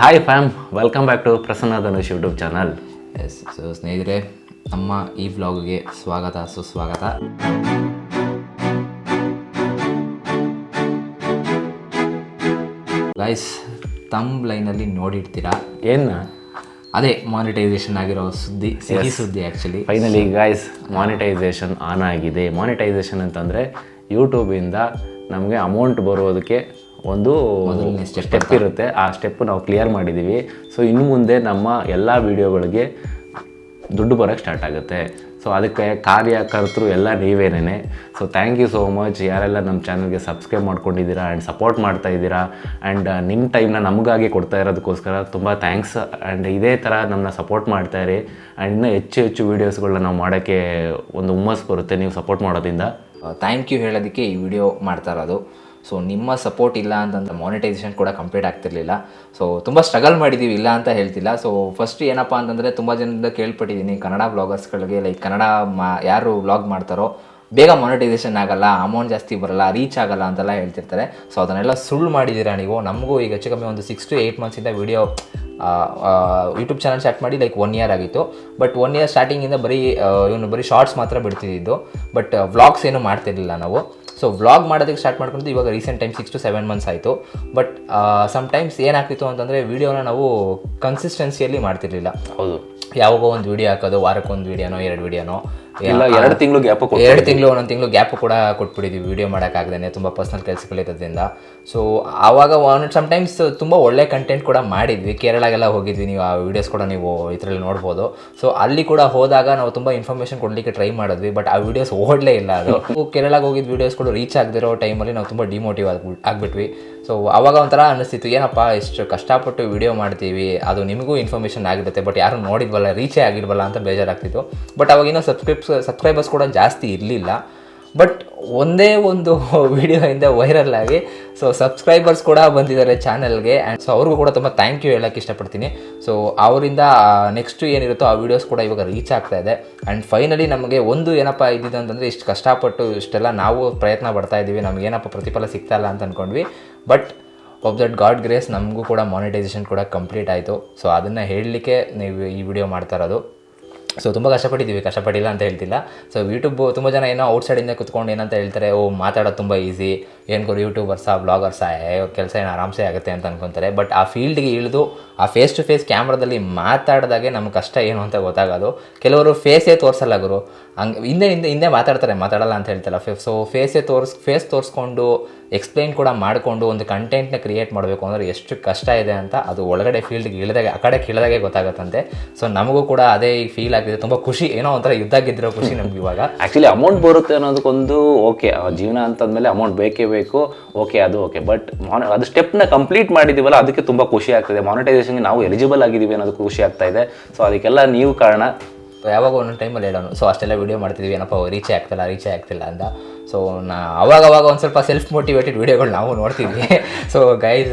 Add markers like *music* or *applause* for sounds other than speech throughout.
Hi fam welcome back to Prasanna Dhanush YouTube channel yes so ಸ್ನೇಹಿತರೆ ನಮ್ಮ ಈ ವ್ಲಾಗ್ಗೆ ಸ್ವಾಗತ ಸುಸ್ವಾಗತ. ಗೈಸ್ ತಮ್ ಲೈನಲ್ಲಿ ನೋಡಿರ್ತೀರಾ? ಏನ? ಅದೇ ಮಾನಿಟೈಸೇಷನ್ ಆಗಿರೋ ಸುದ್ದಿ ಸಿಹಿ ಸುದ್ದಿ actually finally guys monetisation on ಆಗಿದೆ. ಮಾನಿಟೈಸೇಷನ್ ಅಂತಂದರೆ ಯೂಟ್ಯೂಬಿಂದ ನಮಗೆ ಅಮೌಂಟ್ ಬರೋದಕ್ಕೆ ಒಂದು ಸ್ಟೆಪ್ ಇರುತ್ತೆ. ಆ ಸ್ಟೆಪ್ ನಾವು ಕ್ಲಿಯರ್ ಮಾಡಿದ್ದೀವಿ ಸೊ ಇನ್ನು ಮುಂದೆ ನಮ್ಮ ಎಲ್ಲ ವೀಡಿಯೋಗಳಿಗೆ ದುಡ್ಡು ಬರೋಕ್ಕೆ ಸ್ಟಾರ್ಟ್ ಆಗುತ್ತೆ. ಸೊ ಅದಕ್ಕೆ ಕಾರ್ಯಕರ್ತರು ಎಲ್ಲ ನೀವೇನೇ so thank you so much ಯಾರೆಲ್ಲ ನಮ್ಮ ಚಾನಲ್ಗೆ ಸಬ್ಸ್ಕ್ರೈಬ್ ಮಾಡ್ಕೊಂಡಿದ್ದೀರಾ ಆ್ಯಂಡ್ ಸಪೋರ್ಟ್ ಮಾಡ್ತಾ ಇದ್ದೀರಾ ಆ್ಯಂಡ್ ನಿಮ್ಮ ಟೈಮ್ನ ನಮಗಾಗಿ ಕೊಡ್ತಾ ಇರೋದಕ್ಕೋಸ್ಕರ ತುಂಬ ಥ್ಯಾಂಕ್ಸ್ ಆ್ಯಂಡ್ ಇದೇ ಥರ ನಮ್ಮನ್ನ ಸಪೋರ್ಟ್ ಮಾಡ್ತಾ ಇರಿ. ಆ್ಯಂಡ್ ಇನ್ನೂ ಹೆಚ್ಚು ಹೆಚ್ಚು ವೀಡಿಯೋಸ್ಗಳನ್ನ ನಾವು ಮಾಡೋಕ್ಕೆ ಒಂದು ಹುಮ್ಮಸ್ ಬರುತ್ತೆ ನೀವು ಸಪೋರ್ಟ್ ಮಾಡೋದ್ರಿಂದ. ಥ್ಯಾಂಕ್ ಯು ಹೇಳೋದಕ್ಕೆ ಈ ವಿಡಿಯೋ ಮಾಡ್ತಾ ಇರೋದು. ಸೊ ನಿಮ್ಮ ಸಪೋರ್ಟ್ ಇಲ್ಲ ಅಂತಂದ್ರೆ ಮಾನಿಟೈಸೇಷನ್ ಕೂಡ ಕಂಪ್ಲೀಟ್ ಆಗ್ತಿರ್ಲಿಲ್ಲ. ಸೊ ತುಂಬ ಸ್ಟ್ರಗಲ್ ಮಾಡಿದ್ದೀವಿ ಇಲ್ಲ ಅಂತ ಹೇಳ್ತಿಲ್ಲ. ಸೊ ಫಸ್ಟ್ ಏನಪ್ಪ ಅಂತಂದರೆ ತುಂಬ ಜನರಿಂದ ಕೇಳ್ಪಟ್ಟಿದ್ದೀನಿ. ಕನ್ನಡ ಬ್ಲಾಗರ್ಸ್ಗಳಿಗೆ ಲೈಕ್ ಕನ್ನಡ ಮಾ, ಯಾರು ಬ್ಲಾಗ್ ಮಾಡ್ತಾರೋ, ಬೇಗ ಮಾನಿಟೈಸೇಷನ್ ಆಗಲ್ಲ ಅಮೌಂಟ್ ಜಾಸ್ತಿ ಬರಲ್ಲ ರೀಚ್ ಆಗಲ್ಲ ಅಂತೆಲ್ಲ ಹೇಳ್ತಿರ್ತಾರೆ. ಸೊ ಅದನ್ನೆಲ್ಲ ಸುಳ್ಳು ಮಾಡಿದ್ದೀರಾ ನೀವು? ನಮಗೂ ಈಗ ಹೆಚ್ಚು ಕಮ್ಮಿ ಒಂದು ಸಿಕ್ಸ್ ಟು ಏಯ್ಟ್ ಮಂತ್ಸಿಂದ ವಿಡಿಯೋ ಯೂಟ್ಯೂಬ್ ಚಾನಲ್ ಸ್ಟಾರ್ಟ್ ಮಾಡಿ ಲೈಕ್ ಒನ್ ಇಯರ್ ಆಗಿತ್ತು. ಬಟ್ ಒನ್ ಇಯರ್ ಸ್ಟಾರ್ಟಿಂಗಿಂದ ಬರೀ ಇವನು ಬರೀ ಶಾರ್ಟ್ಸ್ ಮಾತ್ರ ಬಿಡ್ತಿದ್ದು. ಬಟ್ ವ್ಲಾಗ್ಸ್ ಏನು ಮಾಡ್ತಿರ್ಲಿಲ್ಲ ನಾವು. ಸೊ ವ್ಲಾಗ್ ಮಾಡೋದಕ್ಕೆ ಸ್ಟಾರ್ಟ್ ಮಾಡ್ಕೊಂಡು ಇವಾಗ recent time six to seven months ಆಯಿತು. ಬಟ್ ಸಮ್ಟೈಮ್ಸ್ ಏನಾಗ್ತಿತ್ತು ಅಂತಂದರೆ ವೀಡಿಯೋನ ನಾವು ಕನ್ಸಿಸ್ಟೆನ್ಸಿಯಲ್ಲಿ ಮಾಡ್ತಿರ್ಲಿಲ್ಲ. ಹೌದು. ಯಾವಾಗೋ ಒಂದು ವೀಡಿಯೋ ಹಾಕೋದು ವಾರಕ್ಕೊಂದು ವೀಡಿಯೋನೋ ಎರಡು ವೀಡಿಯೋನೋ ಇಲ್ಲ ಎರಡು ತಿಂಗಳು ಗ್ಯಾಪ್ ಎರಡು ತಿಂಗಳು ಒಂದೊಂದು ತಿಂಗಳು ಗ್ಯಾಪ್ ಕೂಡ ಕೊಟ್ಬಿಟ್ಟಿದ್ವಿ ವಿಡಿಯೋ ಮಾಡೋಕ್ಕಾಗ್ದೇ ತುಂಬ ಪರ್ಸ್ನಲ್ ಕೆಲಸಗಳಿರೋದ್ರಿಂದ ಸೊ ಆವಾಗ ಒನ್ ಸಮ್ಟೈಮ್ಸ್ ತುಂಬ ಒಳ್ಳೆ ಕಂಟೆಂಟ್ ಕೂಡ ಮಾಡಿದ್ವಿ. ಕೇರಳಗೆಲ್ಲ ಹೋಗಿದ್ವಿ ನೀವು ಆ ವಿಡಿಯೋಸ್ ಕೂಡ ನೀವು ಇದರಲ್ಲಿ ನೋಡ್ಬೋದು. ಸೊ ಅಲ್ಲಿ ಕೂಡ ಹೋದಾಗ ನಾವು ತುಂಬ ಇನ್ಫಾರ್ಮೇಷನ್ ಕೊಡಲಿಕ್ಕೆ ಟ್ರೈ ಮಾಡಿದ್ವಿ ಬಟ್ ಆ ವಿಡಿಯೋಸ್ ಓಡಲೇ ಇಲ್ಲ ಅದು. *laughs* ಕೇರಳಗೆ ಹೋಗಿದ್ದ ಕೂಡ ರೀಚ್ ಆಗದಿರೋ ಟೈಮಲ್ಲಿ ನಾವು ತುಂಬ ಡಿಮೋಟಿವ್ ಆಗ್ಬಿಟ್ಟು ಆಗ್ಬಿಟ್ವಿ. ಸೊ ಆವಾಗ ಒಂಥರ ಅನ್ನಿಸ್ತಿತ್ತು ಏನಪ್ಪ ಇಷ್ಟು ಕಷ್ಟಪಟ್ಟು ವಿಡಿಯೋ ಮಾಡ್ತೀವಿ ಅದು ನಿಮಗೂ ಇನ್ಫಾರ್ಮೇಷನ್ ಆಗಿರುತ್ತೆ ಬಟ್ ಯಾರು ನೋಡಿದ್ವಲ್ಲ ರೀಚೇ ಆಗಿರ್ಬಲ್ಲ ಅಂತ ಬೇಜಾರಾಗ್ತಿತ್ತು. ಬಟ್ ಅವಾಗಿನ್ನೂ ಸಬ್ಸ್ಕ್ರೈಬರ್ಸ್ ಕೂಡ ಜಾಸ್ತಿ ಇರಲಿಲ್ಲ. ಬಟ್ ಒಂದೇ ಒಂದು ವಿಡಿಯೋಯಿಂದ ವೈರಲ್ ಆಗಿ ಸೊ ಸಬ್ಸ್ಕ್ರೈಬರ್ಸ್ ಕೂಡ ಬಂದಿದ್ದಾರೆ ಚಾನಲ್ಗೆ ಆ್ಯಂಡ್ ಸೊ ಅವ್ರಿಗೂ ಕೂಡ ತುಂಬ ಥ್ಯಾಂಕ್ ಯು ಹೇಳೋಕ್ಕೆ ಇಷ್ಟಪಡ್ತೀನಿ. ಸೊ ಅವರಿಂದ ನೆಕ್ಸ್ಟ್ ಏನಿರುತ್ತೋ ಆ ವಿಡಿಯೋಸ್ ಕೂಡ ಇವಾಗ ರೀಚ್ ಆಗ್ತಾ ಇದೆ. ಆ್ಯಂಡ್ ಫೈನಲಿ ನಮಗೆ ಒಂದು ಏನಪ್ಪ ಇದ್ದಿದ್ದು ಅಂತಂದರೆ, ಇಷ್ಟು ಕಷ್ಟಪಟ್ಟು ಇಷ್ಟೆಲ್ಲ ನಾವು ಪ್ರಯತ್ನ ಪಡ್ತಾ ಇದ್ದೀವಿ. ನಮಗೇನಪ್ಪ ಪ್ರತಿಫಲ ಸಿಗ್ತಾ ಇಲ್ಲ ಅಂತ ಅಂದ್ಕೊಂಡ್ವಿ ಬಟ್ ಒಬ್ ದಟ್ ಗಾಡ್ ಗ್ರೇಸ್ ನಮಗೂ ಕೂಡ ಮಾನಿಟೈಸೇಷನ್ ಕೂಡ ಕಂಪ್ಲೀಟ್ ಆಯಿತು. ಸೊ ಅದನ್ನು ಹೇಳಲಿಕ್ಕೆ ನೀವು ಈ ವಿಡಿಯೋ ಮಾಡ್ತಾ ಇರೋದು. ಸೊ ತುಂಬ ಕಷ್ಟಪಟ್ಟಿದ್ದೀವಿ. ಕಷ್ಟಪಟ್ಟಿಲ್ಲ ಅಂತ ಹೇಳ್ತಿಲ್ಲ. ಸೊ ಯೂಟ್ಯೂಬ್ ತುಂಬ ಜನ ಏನೋ ಔಟ್ಸೈಡಿಂದ ಕುತ್ಕೊಂಡು ಏನಂತ ಹೇಳ್ತಾರೆ, ಓ, ಮಾತಾಡೋದು ತುಂಬ ಈಸಿ ಏನು ಗುರು ಯೂಟ್ಯೂಬರ್ಸಾ ಬ್ಲಾಗರ್ಸಾ ಕೆಲಸ ಏನು ಆರಾಮ್ಸೆ ಆಗುತ್ತೆ ಅಂತ ಅನ್ಕೊತಾರೆ. ಬಟ್ ಆ ಫೀಲ್ಡ್ಗೆ ಇಳಿದು, ಆ ಫೇಸ್ ಟು ಫೇಸ್ ಕ್ಯಾಮ್ರಾದಲ್ಲಿ ಮಾತಾಡಿದಾಗೆ ನಮ್ಗೆ ಕಷ್ಟ ಏನು ಅಂತ ಗೊತ್ತಾಗೋದು. ಕೆಲವರು ಫೇಸೇ ತೋರಿಸಲ್ಲ ಗುರು. ಹಂಗೆ, ಹಿಂದೆ ಹಿಂದೆ ಹಿಂದೆ ಮಾತಾಡ್ತಾರೆ, ಮಾತಾಡಲ್ಲ ಅಂತ ಹೇಳ್ತಾರಲ್ಲ ಫೇ ಸೊ ಫೇಸೇ ತೋರಿಸ್ ಫೇಸ್ ತೋರಿಸ್ಕೊಂಡು ಎಕ್ಸ್ಪ್ಲೈನ್ ಕೂಡ ಮಾಡಿಕೊಂಡು ಒಂದು ಕಂಟೆಂಟ್ನ ಕ್ರಿಯೇಟ್ ಮಾಡಬೇಕು ಅಂದರೆ ಎಷ್ಟು ಕಷ್ಟ ಇದೆ ಅಂತ ಅದು ಒಳಗಡೆ ಫೀಲ್ಡ್ಗೆ ಇಳಿದಾಗ, ಆ ಕಡೆ ಇಳಿದಾಗೆ ಗೊತ್ತಾಗುತ್ತಂತೆ. ಸೊ ನಮಗೂ ಕೂಡ ಅದೇ ಈಗ ಫೀಲ್ ಆಗಿದೆ ತುಂಬ ಖುಷಿ. ಏನೋ ಒಂಥರ ಇದ್ದಾಗಿದ್ದಿರೋ ಖುಷಿ ನಮ್ಗೆ ಇವಾಗ. ಆ್ಯಕ್ಚುಲಿ ಅಮೌಂಟ್ ಬರುತ್ತೆ ಅನ್ನೋದಕ್ಕೊಂದು ಓಕೆ ಜೀವನ ಅಂತಂದಮೇಲೆ ಅಮೌಂಟ್ ಬೇಕೇ ಬೇಕು. ಓಕೆ ಅದು ಓಕೆ ಬಟ್ ಅದು ಸ್ಟೆಪ್ನ ಕಂಪ್ಲೀಟ್ ಮಾಡಿದ್ದೀವಲ್ಲ ಅದಕ್ಕೆ ತುಂಬ ಖುಷಿ ಆಗ್ತದೆ. ಮಾನಿಟೈಸೇಷನ್ಗೆ ನಾವು ಎಲಿಜಿಬಲ್ ಆಗಿದ್ದೀವಿ ಅನ್ನೋದಕ್ಕೆ ಖುಷಿ ಆಗ್ತಾ ಇದೆ. ಸೊ ಅದಕ್ಕೆಲ್ಲ ನೀವು ಕಾರಣ. ಯಾವಾಗ ಒಂದೊಂದು ಟೈಮಲ್ಲಿ ಹೇಳೋನು. ಸೊ ಅಷ್ಟೆಲ್ಲ ವೀಡಿಯೋ ಮಾಡ್ತಿದ್ವಿ. ಏನಪ್ಪ ರೀಚೇ ಆಗ್ತಿಲ್ಲ ರೀಚೇ ಆಗ್ತಿಲ್ಲ ಅಂತ. ಸೊ ನಾ ಅವಾಗ ಅವಾಗ ಒಂದು ಸ್ವಲ್ಪ ಸೆಲ್ಫ್ ಮೋಟಿವೇಟೆಡ್ ವೀಡಿಯೋಗಳು ನಾವು ನೋಡ್ತೀವಿ ಸೊ ಗೈಸ್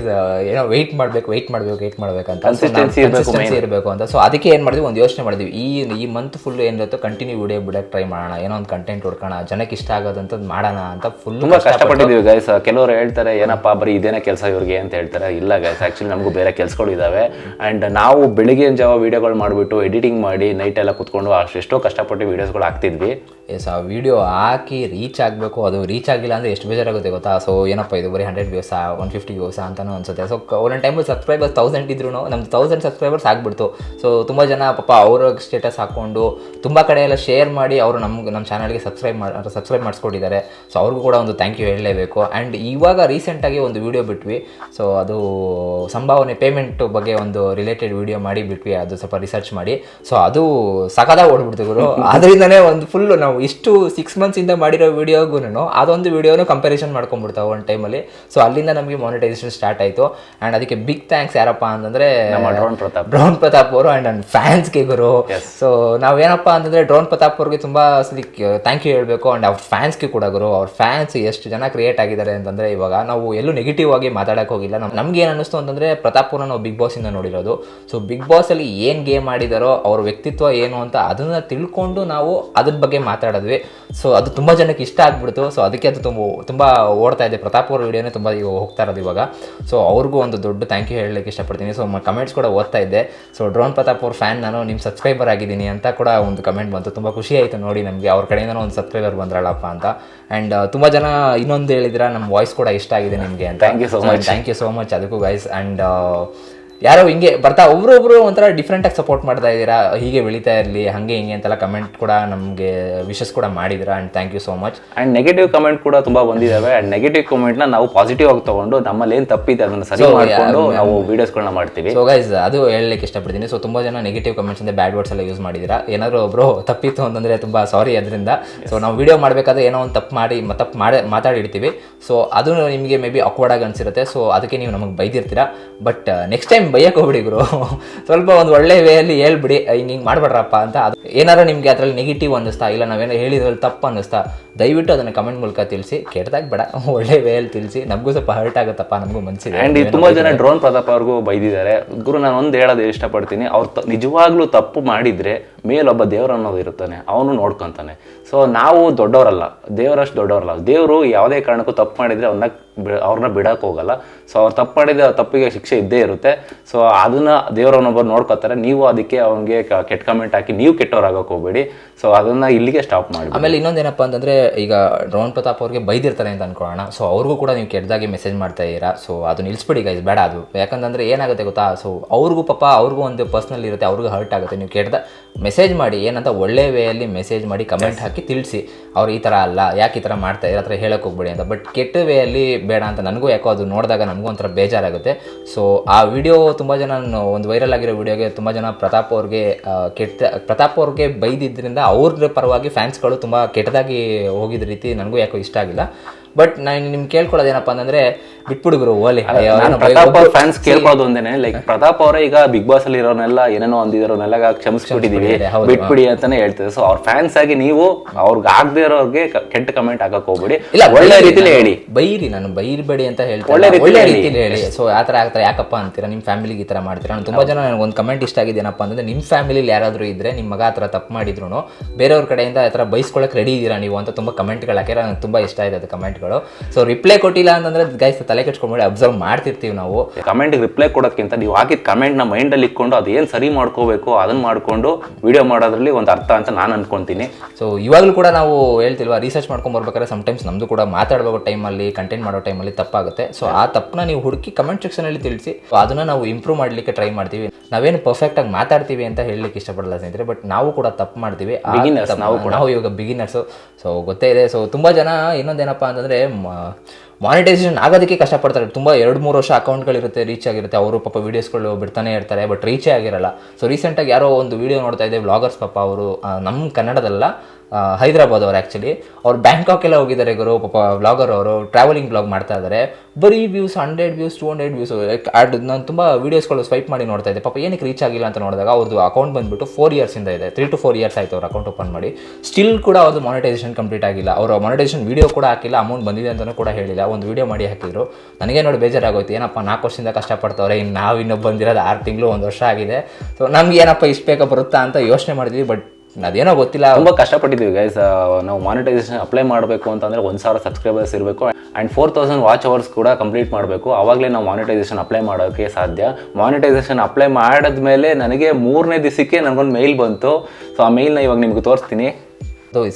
ಏನೋ ವೆಯ್ಟ್ ಮಾಡಬೇಕು ವೆಯ್ಟ್ ಮಾಡಬೇಕು ವೆಯ್ಟ್ ಮಾಡಬೇಕಂತ ಅಂತ. ಇರ್ಬೇಕು ಕನ್ಸಿಸ್ಟೆನ್ಸಿ ಇರಬೇಕು ಅಂತ. ಸೊ ಅದಕ್ಕೆ ಏನು ಮಾಡಿದ್ವಿ? ಒಂದು ಯೋಚನೆ ಮಾಡಿದ್ವಿ. ಈ ಈ ಮಂತ್ ಫುಲ್ ಏನಿರುತ್ತೋ ಕಂಟಿನ್ಯೂ ವಿಡಿಯೋ ಬಿಡೋಕೆ ಟ್ರೈ ಮಾಡೋಣ. ಏನೋ ಒಂದು ಕಂಟೆಂಟ್ ಹುಡ್ಕೋಣ. ಜನಕ್ಕೆ ಇಷ್ಟ ಆಗೋದಂಥದ್ದು ಮಾಡೋಣ ಅಂತ ಫುಲ್ ತುಂಬ ಕಷ್ಟಪಟ್ಟಿದ್ದೀವಿ ಗೈಸ್ ಕೆಲವರು ಹೇಳ್ತಾರೆ ಏನಪ್ಪ ಬರೀ ಇದೇನೇ ಕೆಲಸ ಇವ್ರಿಗೆ ಅಂತ ಹೇಳ್ತಾರೆ. ಇಲ್ಲ ಗೈಸ್ ಆ್ಯಕ್ಚುಲಿ ನಮಗೂ ಬೇರೆ ಕೆಲಸಗಳು ಇದ್ದಾವೆ ಆ್ಯಂಡ್ ನಾವು ಬೆಳಿಗ್ಗೆ ಜಾವ ವೀಡಿಯೋಗಳು ಮಾಡಿಬಿಟ್ಟು ಎಡಿಟಿಂಗ್ ಮಾಡಿ ನೈಟ್ ಎಲ್ಲ ಕುತ್ಕೊಂಡು ಅಷ್ಟೆಷ್ಟೋ ಕಷ್ಟಪಟ್ಟು ವೀಡಿಯೋಸ್ಗಳು ಹಾಕ್ತಿದ್ವಿ. ಎಸ್ ಆ ವಿಡಿಯೋ ಹಾಕಿ ರೀಚ್ ಆಗಬೇಕು, ಅದು ರೀಚ್ ಆಗಿಲ್ಲ ಅಂದರೆ ಎಷ್ಟು ಬೇಜಾರಾಗುತ್ತೆ ಗೊತ್ತಾ? ಸೊ ಏನಪ್ಪ ಇದು, ಬರೀ ಹಂಡ್ರೆಡ್ ವ್ಯೂಸಾ ಒನ್ ಫಿಫ್ಟಿ ವ್ಯೂಸಾ ಅಂತಲೂ ಅನ್ಸುತ್ತೆ. ಸೊ ಒಂದೊಂದು ಟೈಮಲ್ಲಿ ಸಬ್ಸ್ಕ್ರೈಬರ್ಸ್ ತೌಸಂಡ್ ಇದ್ರು ನಮ್ಮ ತೌಸಂಡ್ ಸಬ್ಸ್ಕ್ರೈಬರ್ಸ್ ಆಗಿಬಿಡ್ತು. ಸೊ ತುಂಬ ಜನ ಪಾಪ ಅವ್ರ ಸ್ಟೇಟಸ್ ಹಾಕ್ಕೊಂಡು, ತುಂಬ ಕಡೆ ಎಲ್ಲ ಶೇರ್ ಮಾಡಿ ಅವರು ನಮ್ಗೆ ನಮ್ಮ ಚಾನಲ್ಗೆ ಸಬ್ಸ್ಕ್ರೈಬ್ ಮಾಡಿ ಸಬ್ಸ್ಕ್ರೈಬ್ ಮಾಡಿಸ್ಕೊಂಡಿದ್ದಾರೆ. ಸೊ ಅವ್ರಿಗೂ ಕೂಡ ಒಂದು ಥ್ಯಾಂಕ್ ಯು ಹೇಳಲೇಬೇಕು. ಆ್ಯಂಡ್ ಇವಾಗ ರೀಸೆಂಟಾಗಿ ಒಂದು ವಿಡಿಯೋ ಬಿಟ್ವಿ. ಸೊ ಅದು ಸಂಭಾವನೆ ಪೇಮೆಂಟ್ ಬಗ್ಗೆ ಒಂದು ರಿಲೇಟೆಡ್ ವೀಡಿಯೋ ಮಾಡಿ ಬಿಟ್ವಿ. ಅದು ಸ್ವಲ್ಪ ರಿಸರ್ಚ್ ಮಾಡಿ. ಸೊ ಅದು ಸಕದಾಗ ಓಡ್ಬಿಡ್ತು ಗುರು. *laughs* ಅದರಿಂದನೇ ಒಂದು ಫುಲ್ ನಾವು ಇಷ್ಟು ಸಿಕ್ಸ್ ಮಂತ್ಸಿಂದ ಮಾಡಿರೋ ವಿಡಿಯೋಗೂ ಅದೊಂದು ವಿಡಿಯೋನು ಕಂಪ್ಯಾರಿಸನ್ ಮಾಡ್ಕೊಂಡ್ಬಿಡ್ತಾವೆ ಒಂದು ಟೈಮಲ್ಲಿ ಸೊ ಅಲ್ಲಿಂದ ನಮಗೆ ಮಾನಿಟೈಸೇಷನ್ ಸ್ಟಾರ್ಟ್ ಆಯಿತು. ಆ್ಯಂಡ್ ಅದಕ್ಕೆ ಬಿಗ್ ಥ್ಯಾಂಕ್ಸ್ ಯಾರಪ್ಪ ಅಂತಂದರೆ ನಮ್ಮ ಡ್ರೋನ್ ಪ್ರತಾಪ್. ಡ್ರೋನ್ ಪ್ರತಾಪ್ ಅವರು ಆ್ಯಂಡ್ ನನ್ನ ಫ್ಯಾನ್ಸ್ಗೆ ಗುರು. ಸೊ ನಾವೇನಪ್ಪ ಅಂತಂದರೆ ಡ್ರೋನ್ ಪ್ರತಾಪ್ ಅವ್ರಿಗೆ ತುಂಬ ಸಲಿ ಥ್ಯಾಂಕ್ ಯು ಹೇಳಬೇಕು. ಆ್ಯಂಡ್ ಅವ್ರ ಫ್ಯಾನ್ಸ್ಗೆ ಕೂಡ ಗುರು. ಅವ್ರ ಫ್ಯಾನ್ಸ್ ಎಷ್ಟು ಜನ ಕ್ರಿಯೇಟ್ ಆಗಿದ್ದಾರೆ ಅಂತಂದರೆ ಇವಾಗ ನಾವು ಎಲ್ಲೂ ನೆಗೆಟಿವ್ ಆಗಿ ಮಾತಾಡೋಕೆ ಹೋಗಿಲ್ಲ. ನಮ್ಮ ನಮ್ಗೆ ಏನು ಅನ್ನಿಸ್ತು ಅಂತಂದರೆ ಪ್ರತಾಪ್ ಅವ್ರನ್ನ ನಾವು ಬಿಗ್ ಬಾಸಿಂದ ನೋಡಿರೋದು. ಸೊ ಬಿಗ್ ಬಾಸಲ್ಲಿ ಏನು ಗೇಮ್ ಆಡಿದಾರೋ ಅವ್ರ ವ್ಯಕ್ತಿತ್ವ ಏನು ಅಂತ ಅಂತ ಅದನ್ನು ತಿಳ್ಕೊಂಡು ನಾವು ಅದ್ರ ಬಗ್ಗೆ ಮಾತಾಡಿದ್ವಿ. ಸೊ ಅದು ತುಂಬ ಜನಕ್ಕೆ ಇಷ್ಟ ಆಗ್ಬಿಡ್ತು. ಸೊ ಅದಕ್ಕೆ ಅದು ತುಂಬ ತುಂಬ ಓಡ್ತಾ ಇದೆ. ಪ್ರತಾಪ್ ಅವ್ರ ವಿಡಿಯೋನೇ ತುಂಬ ಈಗ ಹೋಗ್ತಾ ಇರೋದು ಇವಾಗ. ಸೊ ಅವ್ರಿಗೂ ಒಂದು ದೊಡ್ಡ ಥ್ಯಾಂಕ್ ಯು ಹೇಳಲಿಕ್ಕೆ ಇಷ್ಟಪಡ್ತೀನಿ. ಸೊ ಕಮೆಂಟ್ಸ್ ಕೂಡ ಓದ್ತಾ ಇದ್ದೆ. ಸೊ ಡ್ರೋನ್ ಪ್ರತಾಪ್ ಅವ್ರ ಫ್ಯಾನ್ ನಾನು ನಿಮ್ಮ ಸಬ್ಸ್ಕ್ರೈಬರ್ ಆಗಿದ್ದೀನಿ ಅಂತ ಕೂಡ ಒಂದು ಕಮೆಂಟ್ ಬಂತು. ತುಂಬ ಖುಷಿ ಆಯಿತು ನೋಡಿ ನಮಗೆ. ಅವ್ರ ಕಡೆಯಿಂದ ಒಂದು ಸಬ್ಸ್ಕ್ರೈಬರ್ ಬಂದ್ರಲ್ಲಪ್ಪ ಅಂತ. ಆ್ಯಂಡ್ ತುಂಬ ಜನ ಇನ್ನೊಂದು ಹೇಳಿದ್ರೆ ನಮ್ಮ ವಾಯ್ಸ್ ಕೂಡ ಇಷ್ಟ ಆಗಿದೆ ನಿಮಗೆ ಅಂತ. Thank you so much thank you so much ಅದಕ್ಕೂ ಗೈಸ್ ಆ್ಯಂಡ್ ಯಾರೋ ಹಿಂಗೆ ಬರ್ತಾ ಒಬ್ರೊಬ್ರು ಒಂಥರ ಡಿಫ್ರೆಂಟಾಗಿ ಸಪೋರ್ಟ್ ಮಾಡ್ತಾ ಇದ್ದೀರಾ? ಹೀಗೆ ಬೆಳೀತಾ ಇರಲಿ ಹಂಗೆ ಹಿಂಗೆ ಅಂತೆಲ್ಲ ಕಮೆಂಟ್ ಕೂಡ ನಮಗೆ ವಿಶಸ್ ಕೂಡ ಮಾಡಿದ್ರ and thank you so much and negative comment ಕೂಡ ತುಂಬ ಬಂದಿದ್ದಾವೆ ಆ್ಯಂಡ್ ನೆಗೆಟಿವ್ ಕಮೆಂಟ್ನ ನಾವು ಪಾಸಿಟಿವ್ ಆಗಿ ತೊಗೊಂಡು ನಮ್ಮಲ್ಲಿ ಏನು ತಪ್ಪಿದೆ ಅದನ್ನ ಸರಿ ಮಾಡಿಕೊಂಡು ನಾವು ವೀಡಿಯೋಸ್ಗಳನ್ನ ಮಾಡ್ತೀವಿ. ಸೊ ಗೈಸ್ ಅದು ಹೇಳಲಿಕ್ಕೆ ಇಷ್ಟಪಡ್ತೀನಿ. ಸೊ ತುಂಬ ಜನ ನೆಗೆಟಿವ್ ಕಮೆಂಟ್ಸ್ ಇಂದ ಬ್ಯಾಡ್ ವರ್ಡ್ಸ್ ಎಲ್ಲ ಯೂಸ್ ಮಾಡಿದ್ದೀರಾ? ಏನಾದರೂ ಒಬ್ಬರು *laughs* ತಪ್ಪಿತ್ತು ಅಂತಂದರೆ ತುಂಬ ಸಾರಿ ಅದರಿಂದ ಸೊ ನಾವು ವಿಡಿಯೋ ಮಾಡಬೇಕಾದ್ರೆ ಏನೋ ಒಂದು ತಪ್ಪು ಮಾಡಿ ತಪ್ಪು ಮಾಡಿ ಮಾತಾಡಿರ್ತೀವಿ. ಸೊ ಅದು ನಿಮಗೆ ಮೇ ಬಿ ಅಕ್ವರ್ಡ್ ಅನಿಸಿರುತ್ತೆ. ಅನ್ಸಿರುತ್ತೆ ಸೊ ಅದಕ್ಕೆ ನೀವು ನಮಗೆ ಬೈದಿರ್ತೀರಾ. ಬಟ್ ನೆಕ್ಸ್ಟ್ ಟೈಮ್ ಬೈಯಕ್ಕೆ ಹೋಗ್ಬಿಡಿ ಗುರು. ಸ್ವಲ್ಪ ಒಂದು ಒಳ್ಳೆ ವೇಯಲ್ಲಿ ಹೇಳ್ಬಿಡಿ ಹಿಂಗೆ ಹಿಂಗೆ ಮಾಡ್ಬೇಡ್ರಪ್ಪ ಅಂತ. ಅದು ಏನಾರು ನಿಮಗೆ ಅದರಲ್ಲಿ ನೆಗೆಟಿವ್ ಅನ್ನಿಸ್ತಾ ಇಲ್ಲ ನಾವೇನೋ ಹೇಳಿದ್ರಲ್ಲಿ ತಪ್ಪು ಅನ್ನಿಸ್ತಾ ದಯವಿಟ್ಟು ಅದನ್ನು ಕಮೆಂಟ್ ಮೂಲಕ ತಿಳಿಸಿ. ಕೆಟ್ಟದಾಗ ಬೇಡ ಒಳ್ಳೆ ವೇಯಲ್ಲಿ ತಿಳಿಸಿ. ನಮಗೂ ಸ್ವಲ್ಪ ಹರ್ಟ್ ಆಗುತ್ತಪ್ಪ ನಮಗೂ ಮನಸ್ಸಿದೆ ಆ್ಯಂಡ್ ಈ ತುಂಬಾ ಜನ ಡ್ರೋನ್ ಪ್ರತಾಪ್ ಅವ್ರಿಗೂ ಬೈದಿದ್ದಾರೆ. ಗುರು ನಾನು ಒಂದು ಹೇಳೋದು ಇಷ್ಟಪಡ್ತೀನಿ. ಅವ್ರು ತ- ನಿಜವಾಗ್ಲೂ ತಪ್ಪು ಮಾಡಿದ್ರೆ ಮೇಲೊಬ್ಬ ದೇವರು ಅನ್ನೋದು ಇರುತ್ತಾನೆ, ಅವನು ನೋಡ್ಕೊತಾನೆ. ಸೊ ನಾವು ದೊಡ್ಡವರಲ್ಲ ದೇವರಷ್ಟು ದೊಡ್ಡವರಲ್ಲ. ದೇವರು ಯಾವುದೇ ಕಾರಣಕ್ಕೂ ತಪ್ಪು ಮಾಡಿದ್ರೆ ಬಿ ಅವ್ರನ್ನ ಬಿಡೋಕೆ ಹೋಗಲ್ಲ. ಸೊ ಅವ್ರು ತಪ್ಪು ಮಾಡಿದ್ರೆ ತಪ್ಪಿಗೆ ಶಿಕ್ಷೆ ಇದ್ದೇ ಇರುತ್ತೆ. ಸೊ ಅದನ್ನು ದೇವರನ್ನೊಬ್ಬರು ನೋಡ್ಕೋತಾರೆ. ನೀವು ಅದಕ್ಕೆ ಅವನಿಗೆ ಕೆಟ್ಟ ಕಮೆಂಟ್ ಹಾಕಿ ನೀವು ಕೆಟ್ಟವ್ರಾಗಕ್ಕೆ ಹೋಗ್ಬೇಡಿ. ಸೊ ಅದನ್ನು ಇಲ್ಲಿಗೆ ಸ್ಟಾಪ್ ಮಾಡಿ ಆಮೇಲೆ ಇನ್ನೊಂದೇನಪ್ಪ ಅಂತಂದರೆ, ಈಗ ರೋಹನ್ ಪ್ರತಾಪ್ ಅವ್ರಿಗೆ ಬೈದಿರ್ತಾರೆ ಅಂತ ಅನ್ಕೊಳ್ಳೋಣ. ಸೊ ಅವ್ರಿಗೂ ಕೂಡ ನೀವು ಕೆಟ್ಟದಾಗಿ ಮೆಸೇಜ್ ಮಾಡ್ತಾ ಇದ್ದೀರಾ? ಸೊ ಅದು ನಿಲ್ಸ್ಬಿಡಿ ಗೈಸ್ ಬೇಡ ಅದು. ಯಾಕಂತಂದರೆ ಏನಾಗುತ್ತೆ ಗೊತ್ತಾ? ಸೊ ಅವ್ರಿಗೂ ಪಾಪ, ಅವ್ರಿಗೂ ಒಂದು ಪರ್ಸ್ನಲ್ ಇರುತ್ತೆ, ಅವ್ರಿಗೂ ಹರ್ಟ್ ಆಗುತ್ತೆ. ನೀವು ಕೆಟ್ಟದ ಮೆಸೇಜ್ ಮಾಡಿ ಏನಂತ ಒಳ್ಳೆ ವೇಯಲ್ಲಿ ಮೆಸೇಜ್ ಮಾಡಿ ಕಮೆಂಟ್ ಹಾಕಿ ತಿಳಿಸಿ ಅವ್ರು ಈ ಥರ ಅಲ್ಲ ಯಾಕೆ ಈ ಥರ ಮಾಡ್ತಾ ಇರೋ ಹತ್ರ ಹೇಳಕ್ಕೆ ಹೋಗ್ಬೇಡಿ ಅಂತ. ಬಟ್ ಕೆಟ್ಟ ವೇಯಲ್ಲಿ ಬೇಡ ಅಂತ ನನಗೂ ಯಾಕೋ ಅದು ನೋಡಿದಾಗ ನನಗೂ ಒಂಥರ ಬೇಜಾರಾಗುತ್ತೆ. ಸೊ ಆ ವಿಡಿಯೋ ತುಂಬ ಜನ ಒಂದು ವೈರಲ್ ಆಗಿರೋ ವಿಡಿಯೋಗೆ ತುಂಬ ಜನ ಪ್ರತಾಪ್ ಅವ್ರಿಗೆ ಕೆಟ್ಟ ಪ್ರತಾಪ್ ಅವ್ರಿಗೆ ಬೈದಿದ್ದರಿಂದ ಅವ್ರ ಪರವಾಗಿ ಫ್ಯಾನ್ಸ್ಗಳು ತುಂಬ ಕೆಟ್ಟದಾಗಿ ಹೋಗಿದ ರೀತಿ ನನಗೂ ಯಾಕೋ ಇಷ್ಟ ಆಗಿಲ್ಲ. ಬಟ್ ನಾನು ನಿಮ್ಗೆ ಕೇಳ್ಕೊಳ್ಳೋದೇನಪ್ಪ ಅಂತಂದ್ರೆ ಬಿಟ್ಬಿಡು ಗುರು ಓಲಿ. ಪ್ರತಾಪ್ ಅವ್ರ ಫ್ಯಾನ್ಸ್ ಕೇಳ್ಬೋದು ಒಂದೇನೆ ಲೈಕ್ ಪ್ರತಾಪ್ ಅವರೇ ಈಗ ಬಿಗ್ ಬಾಸ್ ಅಲ್ಲಿ ಇರೋನೆಲ್ಲ ಏನೇನೋ ಅಂದಿರೋನೆಲ್ಲ ಕ್ಷಮಿಸ್ಬಿಟ್ಟಿದೀವಿ. ಬಿಟ್ಬಿಡಿ ಅಂತಾನೆ ಹೇಳ್ತಿದ್ರು ಸೊ ಅವ್ರ ಫ್ಯಾನ್ಸ್ ಆಗಿ ನೀವು ಅವ್ರಿಗೆ ಆಗದೆ ಇರೋರ್ಗೆ ಕೆಟ್ಟ ಕಮೆಂಟ್ ಹಾಕಕ್ ಹೋಗ್ಬಿಡಿ. ಇಲ್ಲ ಒಳ್ಳೆ ರೀತಿ ರೀತಿಲಿ ಹೇಳಿ. ಬೈರಿ ನಾನು ಬೈರ್ಬೇಡಿ ಅಂತ ಹೇಳ್ತೀನಿ ಒಳ್ಳೆ ಒಳ್ಳೆ ರೀತಿಲಿ ಹೇಳಿ. ಸೊ ಆ ಥರ ಆಗ್ತಾರೆ. ಯಾಕಪ್ಪ ಅಂತೀರಾ? ನಿಮ್ಮ ಫ್ಯಾಮಿಲಿಗೆ ಈ ತರ ಮಾಡ್ತೀರಾ? ನಾನು ತುಂಬಾ ಜನ ನನಗೆ ಒಂದು ಕಮೆಂಟ್ ಇಷ್ಟ ಆಗಿದೆ ಏನಪ್ಪ ಅಂತಂದ್ರೆ ನಿಮ್ಮ ಫ್ಯಾಮಿಲಿಲಿ ಯಾರಾದರೂ ಇದ್ರೆ ನಿಮ್ಮ ಮಗ ಆ ಥರ ತಪ್ಪು ಮಾಡಿದ್ರು ಬೇರೆಯವ್ರ ಕಡೆಯಿಂದ ಆ ಥರ ರೆಡಿ ಇದ್ದೀರಾ ನೀವು ಅಂತ ತುಂಬ ಕಮೆಂಟ್ಗಳು ಹಾಕಿರ ನನಗೆ ತುಂಬ ಇಷ್ಟ ಆಯ್ತು ಅದು ಕಮೆಂಟ್ಗಳು ಸೊ ರಿಪ್ಲೈ ಕೊಟ್ಟಿಲ್ಲ ಅಂತಂದ್ರೆ ಗೈಸ್ ತಲೆ ಕೆಚ್ಕೊಂಡ್ಬಿಡಿ ಅಬ್ಸರ್ವ್ ಮಾಡ್ತಿರ್ತೀವಿ ನಾವು. ಕಮೆಂಟ್ ರಿಪ್ಲೈ ಕೊಡೋದಕ್ಕಿಂತ ನೀವು ಹಾಕಿದ ಕಮೆಂಟ್ನ ಮೈಂಡ್ ಅಲ್ಲಿ ಇಟ್ಕೊಂಡು ಅದೇನ್ ಸರಿ ಮಾಡ್ಕೋಬೇಕು ಅದನ್ನ ಮಾಡ್ಕೊಂಡು ವಿಡಿಯೋ ಮಾಡೋದ್ರಲ್ಲಿ ಒಂದು ಅರ್ಥ ಅಂತ ನಾನು ಅನ್ಕೊಂತೀನಿ. ಸೊ ಇವಾಗಲೂ ಕೂಡ ನಾವು ಹೇಳ್ತಿಲ್ವಾ ರಿಸರ್ಚ್ ಮಾಡ್ಕೊಂಡು ಬರ್ಬೇಕಾದ್ರೆ ಸಮಟೈಮ್ಸ್ ನಮ್ದು ಕೂಡ ಮಾತಾಡೋ ಟೈಮಲ್ಲಿ ಕಂಟೆಂಟ್ ಮಾಡೋ ಟೈಮಲ್ಲಿ ತಪ್ಪಾಗುತ್ತೆ. ಸೊ ಆ ತಪ್ಪನ್ನ ನೀವು ಹುಡುಕಿ ಕಮೆಂಟ್ ಸೆಕ್ಷನಲ್ಲಿ ತಿಳಿಸಿ ಅದನ್ನ ನಾವು ಇಂಪ್ರೂವ್ ಮಾಡಲಿಕ್ಕೆ ಟ್ರೈ ಮಾಡ್ತೀವಿ. ನಾವೇನು ಪರ್ಫೆಕ್ಟಾಗಿ ಮಾತಾಡ್ತೀವಿ ಅಂತ ಹೇಳಲಿಕ್ಕೆ ಇಷ್ಟಪಡಲ್ಲ ಸ್ನೇಹಿತರೆ ಬಟ್ ನಾವು ಕೂಡ ತಪ್ಪು ಮಾಡ್ತೀವಿ. ನಾವು. ನಾವು ಇವಾಗ ಬಿಗಿನರ್ಸು ಸೊ ಗೊತ್ತೇ ಇದೆ. ಸೊ ತುಂಬ ಜನ ಇನ್ನೊಂದೇನಪ್ಪ ಅಂತಂದರೆ 你唔啊 ಮಾನಿಟೈಸೇಷನ್ ಆಗೋದಕ್ಕೆ ಕಷ್ಟಪಡ್ತಾರೆ. ತುಂಬ ಎರಡು, ಮೂರು ವರ್ಷ ಅಕೌಂಟ್ಗಳಿರುತ್ತೆ ರೀಚ್ ಆಗಿರುತ್ತೆ. ಅವರು ಪಾಪ ವೀಡಿಯೋಸ್ಗಳು ಬಿಡ್ತಾನೆ ಇರ್ತಾರೆ ಬಟ್ ರೀಚೇ ಆಗಿರಲ್ಲ. ಸೊ ರೀಸೆಂಟಾಗಿ ಯಾರೋ ಒಂದು ವಿಡಿಯೋ ನೋಡ್ತಾ ಇದ್ದೆ ವ್ಲಾಗರ್ಸ್ ಪಾಪ ಅವರು ನಮ್ಮ ಕನ್ನಡದಲ್ಲ ಹೈದರಾಬಾದ್ ಅವರು ಆ್ಯಕ್ಚುಲಿ ಅವ್ರು ಬ್ಯಾಂಕಾಕ್ ಎಲ್ಲ ಹೋಗಿದ್ದಾರೆ ಗುರು, ಪಾಪ ವ್ಲಾಗರ್ ಅವರು ಟ್ರಾವೆಲಿಂಗ್ ಬ್ಲಾಗ್ ಮಾಡ್ತಾ ಇದ್ದಾರೆ. ಬರೀ views hundred views two hundred views and ನಾನು ತುಂಬ ವೀಡಿಯೋಸ್ಗಳು ಸ್ವೈಪ್ ಮಾಡಿ ನೋಡ್ತಾ ಇದ್ದೆ. ಪಾಪ ಏನಕ್ಕೆ ರೀಚ್ ಆಗಿಲ್ಲ ಅಂತ ನೋಡಿದಾಗ ಅವ್ರದ್ದು ಅಕೌಂಟ್ ಬಂದ್ಬಿಟ್ಟು ಫೋರ್ ಇಯರ್ಸಿಂದ ಇದೆ ತ್ರೀ ಟು ಫೋರ್ ಇಯರ್ಸ್ ಆಯಿತು ಅವ್ರ ಅಕೌಂಟ್ ಓಪನ್ ಮಾಡಿ. ಸ್ಟಿಲ್ ಕೂಡ ಅವ್ರದ್ದು ಮಾನಿಟೈಸೇಷನ್ ಕಂಪ್ಲೀಟ್ ಆಗಿಲ್ಲ. ಅವರು ಮಾನಿಟೈಸೇಷನ್ ವೀಡಿಯೋ ಕೂಡ ಹಾಕಿಲ್ಲ ಅಮೌಂಟ್ ಬಂದಿದೆ ಅಂತಲೂ ಕೂಡ ಹೇಳಿಲ್ಲ. ಒಂದು ವಿಡಿಯೋ ಮಾಡಿ ಹಾಕಿದ್ರು. ನನಗೆ ನೋಡಿ ಬೇಜಾರಾಗೋಯ್ತು, ಏನಪ್ಪ, ನಾಲ್ಕು ವರ್ಷದಿಂದ ಕಷ್ಟಪಡ್ತವ್ರೆ, ಇನ್ನು ನಾವು ಇನ್ನೊಬ್ಬ ಬಂದಿರೋದು ಆರು ತಿಂಗಳು, ಒಂದು ವರ್ಷ ಆಗಿದೆ. ಸೊ ನಮ್ಗೆ ಏನಪ್ಪ, ಇಷ್ಟು ಬೇಗ ಬರುತ್ತಾ ಅಂತ ಯೋಚನೆ ಮಾಡಿದ್ವಿ ಬಟ್ ಅದೇನೋ ಗೊತ್ತಿಲ್ಲ. ತುಂಬ ಕಷ್ಟಪಟ್ಟಿದ್ದೀವಿ ಗೈಸ್ ನಾವು ಮಾನಿಟೈಸೇಷನ್ ಅಪ್ಲೈ ಮಾಡಬೇಕು ಅಂತಂದರೆ ಒಂದು ಸಾವಿರ ಸಬ್ಸ್ಕ್ರೈಬರ್ಸ್ ಇರಬೇಕು and four thousand watch hours ಕೂಡ ಕಂಪ್ಲೀಟ್ ಮಾಡಬೇಕು. ಆವಾಗಲೇ ನಾವು ಮಾನಿಟೈಸೇಷನ್ ಅಪ್ಲೈ ಮಾಡೋಕ್ಕೆ ಸಾಧ್ಯ. ಮಾನಿಟೈಸೇಷನ್ ಅಪ್ಲೈ ಮಾಡಿದ್ಮೇಲೆ ನನಗೆ ಮೂರನೇ ದಿವಸಕ್ಕೆ ನನಗೊಂದು ಮೇಲ್ ಬಂತು. ಸೊ ಆ ಮೇಲ್ನ ಇವಾಗ ನಿಮ್ಗೆ ತೋರಿಸ್ತೀನಿ.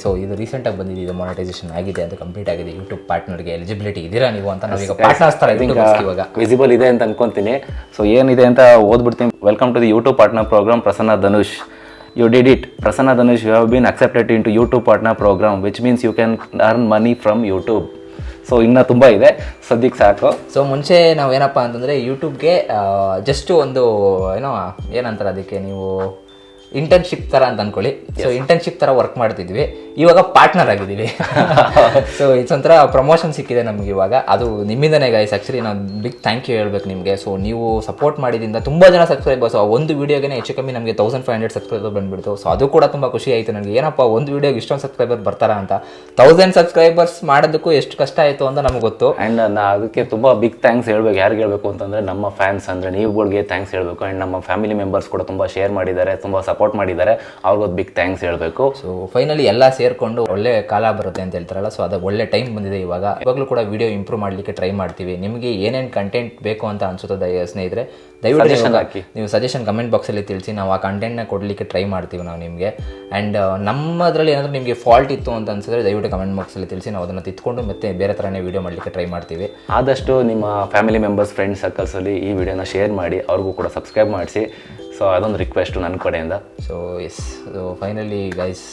ಸೊ ಇದು ರೀಸೆಂಟಾಗಿ ಬಂದಿದೆ ಇದು ಮಾನಿಟೈಸೇಷನ್ ಆಗಿದೆ ಅದು ಕಂಪ್ಲೀಟ್ ಆಗಿದೆ. ಯೂಟ್ಯೂಬ್ ಪಾರ್ಟ್ನರ್ಗೆ ಎಲಿಜಿಬಿಲಿಟಿ ಇದೀರಾ ನೀವು ಅಂತ ನಾವೀಗ ಪಾರ್ಟ್ನರ್ಸ್ ಥರ ಇದ್ದೀವಿ ಇವಾಗ. ವಿಸಿಬಲ್ ಇದೆ ಅಂತ ಅನ್ಕೊಂತೀನಿ. ಸೊ ಏನಿದೆ ಅಂತ ಓದ್ಬಿಡ್ತೀನಿ. Welcome to the YouTube partner programme Prasanna Dhanush you did it Prasanna Dhanush you have been accepted into YouTube partner programme which means you can earn money from YouTube so ಇನ್ನೂ ತುಂಬ ಇದೆ. ಸದ್ಯಕ್ಕೆ ಸಾಕು. So ಮುಂಚೆ ನಾವು ಏನಪ್ಪ ಅಂತಂದರೆ ಯೂಟ್ಯೂಬ್ಗೆ just ಒಂದು ಏನೋ ಏನಂತಾರೆ ಅದಕ್ಕೆ ನೀವು ಇಂಟರ್ನ್ಶಿಪ್ ಥರ ಅಂತ ಅನ್ಕೊಳ್ಳಿ. ಸೊ ಇಂಟರ್ನ್ಶಿಪ್ ಥರ ವರ್ಕ್ ಮಾಡ್ತಿದ್ವಿ. ಇವಾಗ ಪಾರ್ಟ್ನರ್ ಆಗಿದ್ದೀವಿ. ಸೊ ಇದು ಒಂಥರ ಪ್ರಮೋಷನ್ ಸಿಕ್ಕಿದೆ ನಮ್ಗೆ ಇವಾಗ. ಅದು ನಿಮ್ಮಿಂದನೇ ಗೈಸ್ ಆ್ಯಕ್ಚುಲಿ ನಾನು ಬಿಗ್ ಥ್ಯಾಂಕ್ ಯು ಹೇಳ್ಬೇಕು ನಿಮಗೆ. ಸೊ ನೀವು ಸಪೋರ್ಟ್ ಮಾಡಿದ್ರಿಂದ ತುಂಬ ಜನ ಸಬ್ಸ್ಕ್ರೈಬರ್ಸ್ ಒಂದು ವೀಡಿಯೋಗೆ ಹೆಚ್ಚು ಕಮ್ಮಿ ನಮಗೆ ತೌಸಂಡ್ ಫೈವ್ ಹಂಡ್ರೆಡ್ ಸಬ್ಸ್ಕ್ರೈಬರ್ ಬಂದ್ಬಿಡ್ತು. ಸೊ ಅದು ಕೂಡ ತುಂಬ ಖುಷಿ ಆಯಿತು ನನಗೆ. ಏನಪ್ಪ ಒಂದು ವೀಡಿಯೋಗೆ ಇಷ್ಟೊಂದು ಸಬ್ಸ್ಕ್ರೈಬರ್ ಬರ್ತಾರ ಅಂತ. ತೌಸಂಡ್ ಸಬ್ಸ್ಕ್ರೈಬರ್ಸ್ ಮಾಡೋದಕ್ಕೂ ಎಷ್ಟು ಕಷ್ಟ ಆಯಿತು ಅಂತ ನಮ್ಗೆ ಗೊತ್ತು. ಆ್ಯಂಡ್ ನಾ ಅದಕ್ಕೆ ತುಂಬ ಬಿಗ್ ಥ್ಯಾಂಕ್ಸ್ ಹೇಳ್ಬೇಕು. ಯಾರಿಗೆ ಹೇಳಬೇಕು ಅಂತಂದರೆ ನಮ್ಮ ಫ್ಯಾನ್ಸ್ ಅಂದರೆ ನೀವುಗಳಿಗೆ ಥ್ಯಾಂಕ್ಸ್ ಹೇಳಬೇಕು. ಆ್ಯಂಡ್ ನಮ್ಮ ಫ್ಯಾಮಿಲಿ ಮೆಂಬರ್ಸ್ ಕೂಡ ತುಂಬ ಶೇರ್ ಮಾಡಿದ್ದಾರೆ. ತುಂಬ ಸಪೋರ್ಟ್ ಮಾಡಿದ್ದಾರೆ. ಅವ್ರಿಗೊಂದು ಬಿಗ್ ಥ್ಯಾಂಕ್ಸ್ ಹೇಳಬೇಕು. ಸೊ ಫೈನಲಿ ಎಲ್ಲ ಸೇರಿಕೊಂಡು ಒಳ್ಳೆ ಕಾಲ ಬರುತ್ತೆ ಅಂತ ಹೇಳ್ತಾರಲ್ಲ ಸೊ ಅದು ಒಳ್ಳೆ ಟೈಮ್ ಬಂದಿದೆ ಇವಾಗ. ಇವಾಗಲೂ ಕೂಡ ವಿಡಿಯೋ ಇಂಪ್ರೂವ್ ಮಾಡಲಿಕ್ಕೆ ಟ್ರೈ ಮಾಡ್ತೀವಿ. ನಿಮಗೆ ಏನೇನು ಕಂಟೆಂಟ್ ಬೇಕು ಅಂತ ಅನ್ಸುತ್ತೆ ದಯ ಸ್ನೇಹಿತರೆ ದಯವಿಟ್ಟು ಹಾಕಿ. ನೀವು ಸಜೆಷನ್ ಕಮೆಂಟ್ ಬಾಕ್ಸಲ್ಲಿ ತಿಳಿಸಿ ನಾವು ಆ ಕಂಟೆಂಟ್ನ ಕೊಡಲಿಕ್ಕೆ ಟ್ರೈ ಮಾಡ್ತೀವಿ ನಾವು ನಿಮಗೆ. ಆ್ಯಂಡ್ ನಮ್ಮದ್ರಲ್ಲಿ ಏನಾದರೂ ನಿಮಗೆ ಫಾಲ್ಟ್ ಇತ್ತು ಅಂತ ಅನ್ಸಿದ್ರೆ ದಯವಿಟ್ಟು ಕಮೆಂಟ್ ಬಾಕ್ಸಲ್ಲಿ ತಿಳಿಸಿ ನಾವು ಅದನ್ನು ತಿತ್ಕೊಂಡು ಮತ್ತೆ ಬೇರೆ ಥರನೇ ವೀಡಿಯೋ ಮಾಡಲಿಕ್ಕೆ ಟ್ರೈ ಮಾಡ್ತೀವಿ. ಆದಷ್ಟು ನಿಮ್ಮ ಫ್ಯಾಮಿಲಿ ಮೆಂಬರ್ಸ್ ಫ್ರೆಂಡ್ಸ್ ಸರ್ಕಲ್ಸಲ್ಲಿ ಈ ವಿಡಿಯೋನ ಶೇರ್ ಮಾಡಿ ಅವ್ರಿಗೂ ಕೂಡ ಸಬ್ಸ್ಕ್ರೈಬ್ ಮಾಡಿಸಿ. ಸೊ ಅದೊಂದು ರಿಕ್ವೆಸ್ಟು ನನ್ನ ಕಡೆಯಿಂದ. So yes so finally guys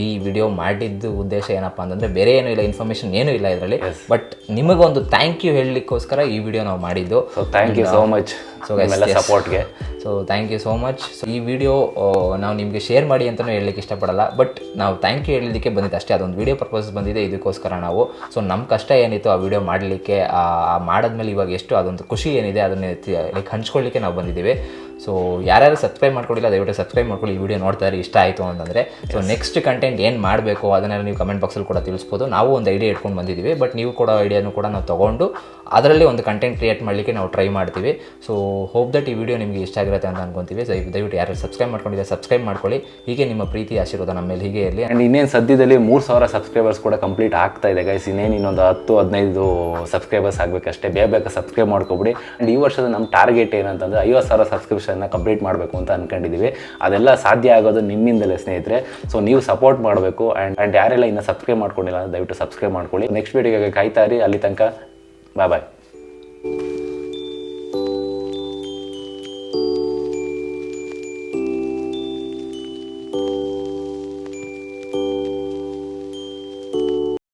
ಈ ವಿಡಿಯೋ ಮಾಡಿದ್ದು ಉದ್ದೇಶ ಏನಪ್ಪ ಅಂತಂದರೆ ಬೇರೆ ಏನೂ ಇಲ್ಲ ಇನ್ಫಾರ್ಮೇಷನ್ ಏನೂ ಇಲ್ಲ ಇದರಲ್ಲಿ. ಬಟ್ ನಿಮಗೊಂದು ಥ್ಯಾಂಕ್ ಯು ಹೇಳಲಿಕ್ಕೋಸ್ಕರ ಈ ವಿಡಿಯೋ ನಾವು ಮಾಡಿದ್ದು. So thank you so much so ಎಲ್ಲ. ಸಪೋರ್ಟ್ಗೆ so thank you so much so ಈ ವಿಡಿಯೋ ನಾವು ನಿಮಗೆ ಶೇರ್ ಮಾಡಿ ಅಂತಲೂ ಹೇಳಲಿಕ್ಕೆ ಇಷ್ಟಪಡಲ್ಲ. ಬಟ್ ನಾವು ಥ್ಯಾಂಕ್ ಯು ಹೇಳಲಿಕ್ಕೆ ಬಂದಿದ್ದು ಅಷ್ಟೇ. ಅದೊಂದು ವಿಡಿಯೋ ಪರ್ಪಸ್ ಬಂದಿದೆ. ಇದಕ್ಕೋಸ್ಕರ ನಾವು. ಸೊ ನಮ್ಮ ಕಷ್ಟ ಏನಿತ್ತು ಆ ವಿಡಿಯೋ ಮಾಡಲಿಕ್ಕೆ ಮಾಡಿದ್ಮೇಲೆ ಇವಾಗ ಎಷ್ಟು ಅದೊಂದು ಖುಷಿ ಏನಿದೆ ಅದನ್ನು ಲೈಕ್ ಹಂಚ್ಕೊಳ್ಳಿಕ್ಕೆ ನಾವು ಬಂದಿದ್ದೀವಿ. ಸೊ ಯಾರು ಸಬ್ಸ್ಕ್ರೈಬ್ ಮಾಡ್ಕೊಂಡಿಲ್ಲ ದಯವಿಟ್ಟು ಸಬ್ಸ್ಕ್ರೈಬ್ ಮಾಡ್ಕೊಳ್ಳಿ. ಈ ವಿಡಿಯೋ ನೋಡ್ತಾ ಇರಿ ಇಷ್ಟ ಆಯಿತು ಅಂತಂದರೆ. ಸೊ ನೆಕ್ಸ್ಟ್ ಕಂಟೆಂಟ್ ಏನು ಮಾಡಬೇಕು ಅದನ್ನೆಲ್ಲ ನೀವು ಕಮೆಂಟ್ ಬಾಕ್ಸಲ್ಲಿ ಕೂಡ ತಿಳಿಸ್ಬೋದು. ನಾವು ಒಂದು ಐಡಿಯಾ ಇಟ್ಕೊಂಡು ಬಂದಿದ್ದೀವಿ ಬಟ್ ನೀವು ಕೂಡ ಐಡಿಯಾನು ಕೂಡ ನಾವು ತೊಗೊಂಡು ಅದರಲ್ಲಿ ಒಂದು ಕಂಟೆಂಟ್ ಕ್ರಿಯೇಟ್ ಮಾಡಲಿಕ್ಕೆ ನಾವು ಟ್ರೈ ಮಾಡ್ತೀವಿ. ಸೊ ಹೋಪ್ ದಟ್ ಈ ವಿಡಿಯೋ ನಿಮಗೆ ಇಷ್ಟ ಆಗಿರುತ್ತೆ ಅಂತ ಅನ್ಕೊಂತೀವಿ. ಸೊ ದಯವಿಟ್ಟು ಯಾರು ಸಬ್ಸ್ಕ್ರೈಬ್ ಮಾಡ್ಕೊಂಡಿದ್ದಾರೆ ಸಬ್ಸ್ಕ್ರೈಬ್ ಮಾಡ್ಕೊಳ್ಳಿ. ಹೀಗೆ ನಿಮ್ಮ ಪ್ರೀತಿ ಆಶೀರ್ವಾದ ನಮ್ಮ ಮೇಲೆ ಹೀಗೆ ಇರಲಿ. ಆ್ಯಂಡ್ ಇನ್ನೇನು ಸದ್ಯದಲ್ಲಿ ಮೂರು ಸಾವಿರ ಸಬ್ಸ್ಕ್ರೈಬರ್ಸ್ ಕೂಡ ಕಂಪ್ಲೀಟ್ ಆಗ್ತಾ ಇದೆ ಗೈಸ್ ಇನ್ನೇನು ಇನ್ನೊಂದು ಹತ್ತು ಹದಿನೈದು ಸಬ್ಸ್ಕ್ರೈಬರ್ಸ್ ಆಗಬೇಕಷ್ಟೇ. ಬೇಗ ಬೇಗ ಸಬ್ಸ್ಕ್ರೈಬ್ ಮಾಡ್ಕೊಬಿಡಿ. ಆ್ಯಂಡ್ ಈ ವರ್ಷದ ನಮ್ಮ ಟಾರ್ಗೆಟ್ ಏನಂತಂದರೆ ಐವತ್ತು ಸಾವಿರ ಸಬ್ಸ್ಕ್ರಿಪ್ಷನ್ನ ಕಂಪ್ಲೀಟ್ ಮಾಡಬೇಕು ಅಂತ ಅಂದ್ಕೊಂಡಿದ್ದೀವಿ ಅದೆಲ್ಲ ಸಾಧ್ಯ ಆಗೋದು ನಿಮ್ಮಿಂದಲೇ ಸ್ನೇಹಿತರೆ. ಸೊ ನೀವು ಸಪೋರ್ಟ್ ಮಾಡಬೇಕು ಆ್ಯಂಡ್ ಆ್ಯಂಡ್ ಯಾರೆಲ್ಲ ಇನ್ನೂ ಸಬ್ಸ್ಕ್ರೈಬ್ ಮಾಡ್ಕೊಂಡಿಲ್ಲ, ದಯವಿಟ್ಟು ಸಬ್ಸ್ಕ್ರೈಬ್ ಮಾಡ್ಕೊಳ್ಳಿ. ನೆಕ್ಸ್ಟ್ ವೀಡಿಯೋಗೆ ಕಾಯ್ತಾ ಇರಿ. ಅಲ್ಲಿ ತನಕ ಬಾಯ್ ಬಾಯ್